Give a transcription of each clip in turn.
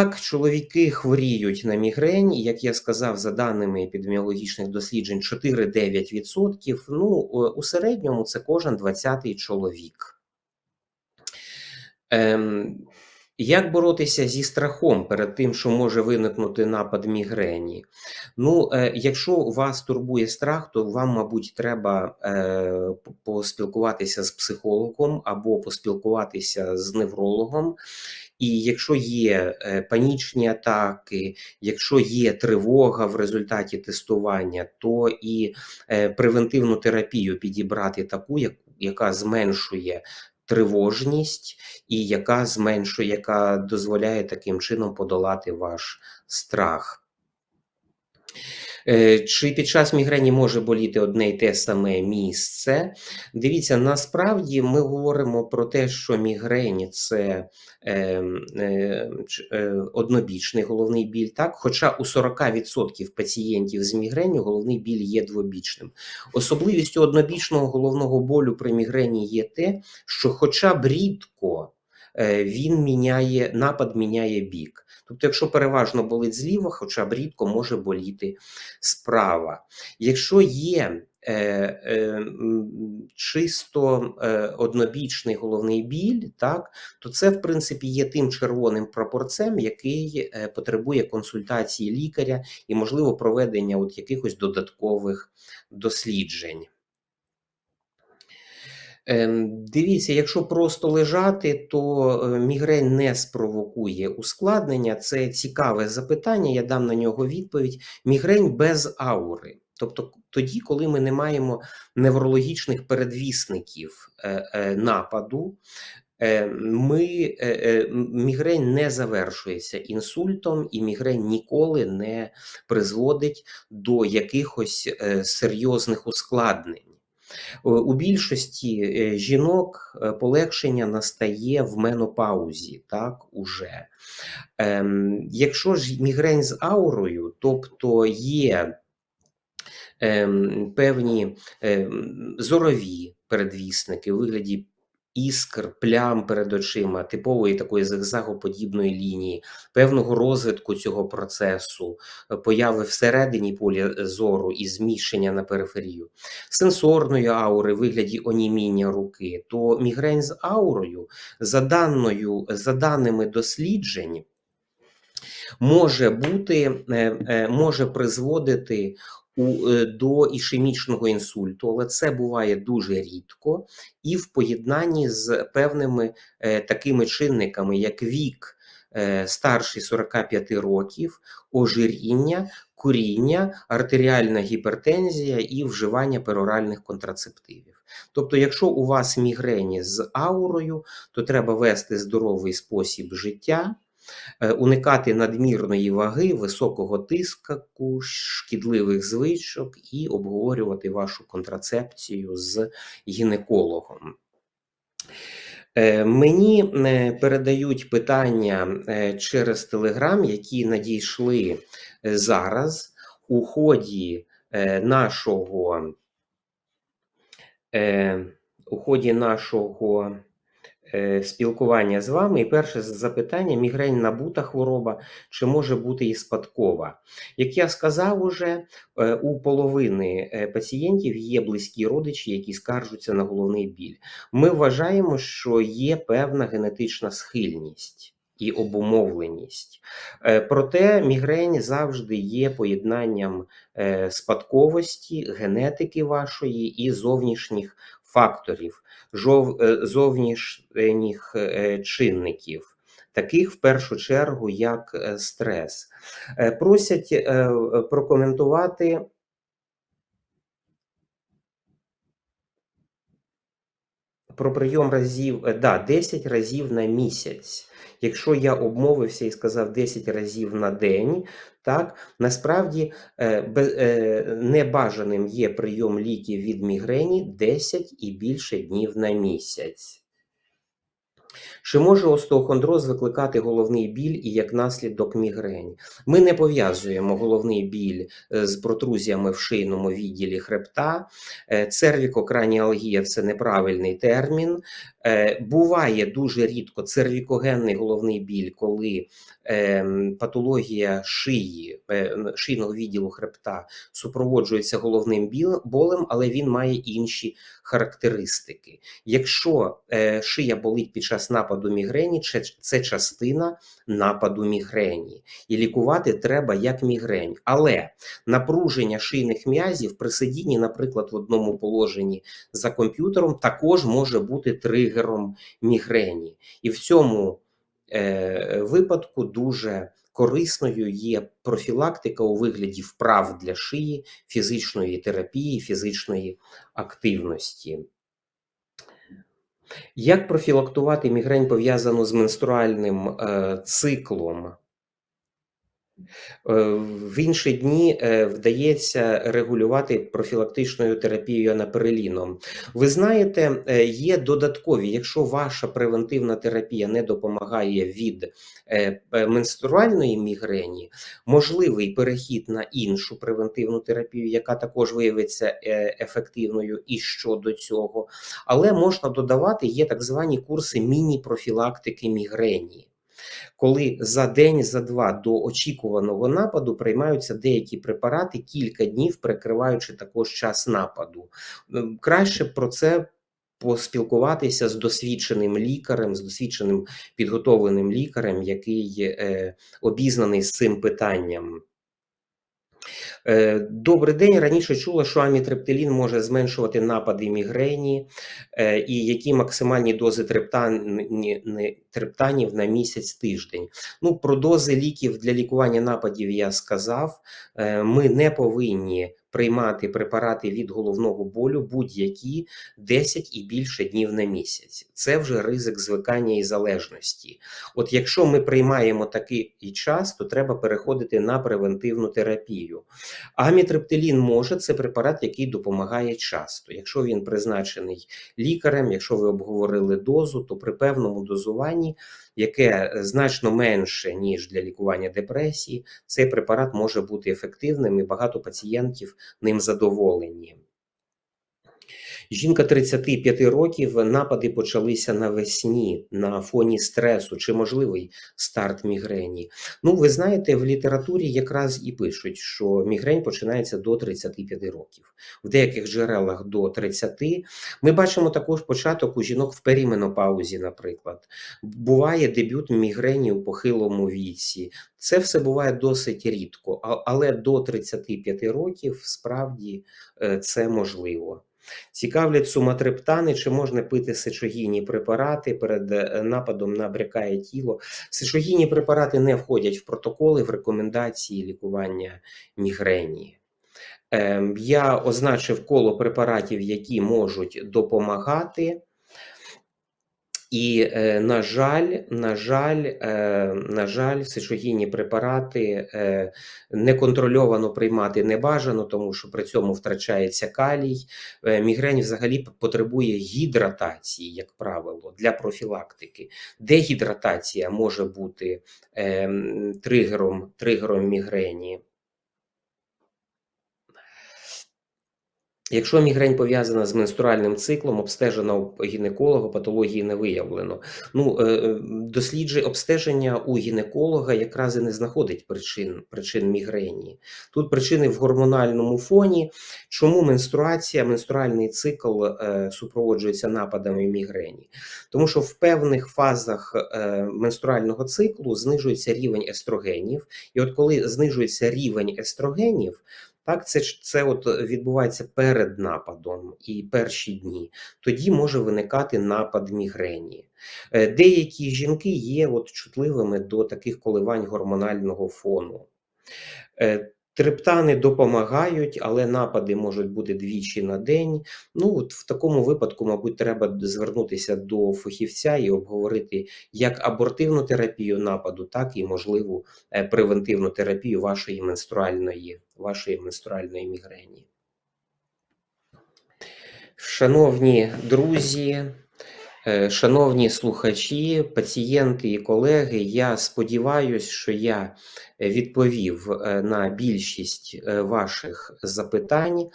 Так, чоловіки хворіють на мігрень, як я сказав, за даними епідеміологічних досліджень, 4-9%. Ну, у середньому це кожен 20-й чоловік. Ем, як боротися зі страхом перед тим, що може виникнути напад мігрені? Ну, е, якщо вас турбує страх, то вам, мабуть, треба е, поспілкуватися з психологом або поспілкуватися з неврологом. І якщо є е, панічні атаки, якщо є тривога в результаті тестування, то і е, превентивну терапію підібрати таку, яка зменшує тривожність і яка зменшує, яка дозволяє таким чином подолати ваш страх. Е, чи під час мігрені може боліти одне й те саме місце? Дивіться, насправді ми говоримо про те, що мігрень це е, е, е, однобічний головний біль, так? хоча у 40% пацієнтів з мігренью головний біль є двобічним. Особливістю однобічного головного болю при мігрені є те, що, хоча б рідко, Е, він міняє напад, міняє бік. Тобто, якщо переважно болить зліва, хоча б рідко може боліти справа. Якщо є е, е, чисто е, однобічний головний біль, так, то це, в принципі, є тим червоним прапорцем, який е, потребує консультації лікаря і, можливо, проведення от якихось додаткових досліджень. Ем, дивіться, якщо просто лежати, то е, мігрень не спровокує ускладнення. Це цікаве запитання, я дам на нього відповідь. Мігрень без аури. Тобто тоді, коли ми не маємо неврологічних передвісників е, е, нападу, ми, мігрень не завершується інсультом, і мігрень ніколи не призводить до якихось серйозних ускладнень. У більшості е, жінок е, полегшення настає в менопаузі, так уже. Ем, Якщо ж мігрень з аурою, тобто є ем, певні ем, зорові передвісники у вигляді іскр, плям перед очима, типової такої зигзагоподібної лінії, певного розвитку цього процесу, е, появи всередині поля зору і зміщення на периферію, сенсорної аури, вигляді оніміння руки, то мігрень з аурою, за даною, за даними досліджень, може бути, е, е, може призводити Е, до ішемічного інсульту, але це буває дуже рідко і в поєднанні з певними е, такими чинниками, як вік е, старший 45 років, ожиріння, куріння, артеріальна гіпертензія і вживання пероральних контрацептивів. Тобто, якщо у вас мігрені з аурою, то треба вести здоровий спосіб життя. Е, уникати надмірної ваги, високого тиску, шкідливих звичок і обговорювати вашу контрацепцію з гінекологом. Е, мені е, передають питання через Телеграм, які надійшли зараз у ході нашого у ході нашого спілкування з вами. І перше запитання: мігрень набута хвороба, чи може бути і спадкова? Як я сказав уже, е, у половини е, пацієнтів є близькі родичі, які скаржуться на головний біль. Ми вважаємо, що є певна генетична схильність. І обумовленість. Проте мігрень завжди є поєднанням спадковості, генетики вашої і зовнішніх факторів, е, зовнішніх е, чинників, таких в першу чергу, як е, стрес. Просять прокоментувати. Про прийом разів, да, 10 разів на місяць. Якщо я обмовився і сказав 10 разів на день, так насправді е, е, небажаним є прийом ліків від мігрені 10 і більше днів на місяць. Чи може остеохондроз викликати головний біль і як наслідок мігрень? Ми не пов'язуємо головний біль е, з протрузіями в шийному відділі хребта. Е, Цервікокраніалгія – це неправильний термін. Е, Буває дуже рідко цервікогенний головний біль, коли ем, патологія шиї, шийного відділу хребта супроводжується головним болем, але він має інші характеристики. Якщо шия болить під час нападу мігрені, це, частина нападу мігрені. І лікувати треба як мігрень. Але напруження шийних м'язів при сидінні, наприклад, в одному положенні за комп'ютером, також може бути тригером мігрені. І в цьому е, випадку дуже корисною є профілактика у вигляді вправ для шиї, фізичної терапії, фізичної активності. Як профілактувати мігрень пов'язану з менструальним е, циклом? Е, В інші дні е, вдається регулювати профілактичною терапією анапереліном. Ви знаєте, е, є додаткові, якщо ваша превентивна терапія не допомагає від менструальної мігрені, можливий перехід на іншу превентивну терапію, яка також виявиться ефективною і щодо цього. Але можна додавати є так звані курси міні-профілактики мігрені коли за день, за два до очікуваного нападу приймаються деякі препарати кілька днів, перекриваючи також час нападу. Ем, Краще про це поспілкуватися з досвідченим лікарем, з досвідченим підготовленим лікарем, який е, обізнаний з цим питанням. Е, Добрий день. Раніше чула, що амітрептилін може зменшувати напади мігрені, е, і які максимальні дози трептанів на місяць тиждень. Ну, про дози ліків для лікування нападів я сказав. Е, Ми не повинні приймати препарати від головного болю будь-які 10 і більше днів на місяць. Це вже ризик звикання і залежності. От якщо ми приймаємо такий час, то треба переходити на превентивну терапію. Амітрептилін може це препарат, який допомагає часто. Якщо він призначений лікарем, якщо ви обговорили дозу, то при певному дозуванні, яке значно менше ніж для лікування депресії, цей препарат може бути ефективним і багато пацієнтів ним задоволені. Жінка 35 років, напади почалися навесні на фоні стресу. Чи можливий старт мігрені? Ну, ви знаєте, в літературі якраз і пишуть, що мігрень починається до 35 років. В деяких джерелах до 30. Ми бачимо також початок у жінок в періменопаузі, наприклад. Буває дебют мігрені у похилому віці. Це все буває досить рідко, але до 35 років справді е, це можливо. Цікавлять суматрептани, чи можна пити сечогінні препарати перед нападом на брякає тіло. Сечогінні препарати не входять в протоколи, в рекомендації лікування мігрені. Ем, Я означив коло препаратів, які можуть допомагати. І, е, на жаль, на жаль, е, на жаль, сечогінні препарати е, неконтрольовано приймати не бажано, тому що при цьому втрачається калій. Е, Мігрень взагалі потребує гідратації, як правило, для профілактики. Дегідратація може бути тригером, тригером мігрені. Якщо мігрень пов'язана з менструальним циклом, обстежена у гінеколога, патології не виявлено. Ну, е, е, обстеження у гінеколога якраз і не знаходить причин, причин мігрені. Тут причини в гормональному фоні. Чому менструація, менструальний цикл е, супроводжується нападами мігрені? Тому що в певних фазах менструального циклу знижується рівень естрогенів, і от коли знижується рівень естрогенів, так, це це от відбувається перед нападом і перші дні. Тоді може виникати напад мігрені. Е, Деякі жінки є от чутливими до таких коливань гормонального фону. Трептани допомагають, але напади можуть бути двічі на день. Ну, от в такому випадку, мабуть, треба звернутися до фахівця і обговорити як абортивну терапію нападу, так і можливу е, превентивну терапію вашої менструальної, вашої менструальної мігрені. Шановні друзі, Шановні слухачі, пацієнти і колеги, я сподіваюся, що я е, відповів е, на більшість е, ваших запитань.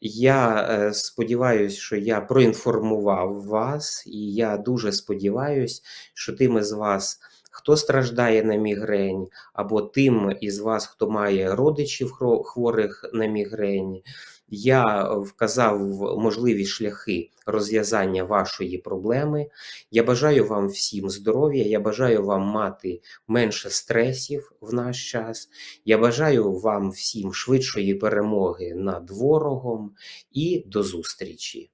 Я е, сподіваюся, що я проінформував вас, і я дуже сподіваюся, що тим із вас, хто страждає на мігрень, або тим із вас, хто має родичів хворих на мігрень, я вказав можливі шляхи розв'язання вашої проблеми. Я бажаю вам всім здоров'я, я бажаю вам мати менше стресів в наш час. Я бажаю вам всім швидшої перемоги над ворогом і до зустрічі.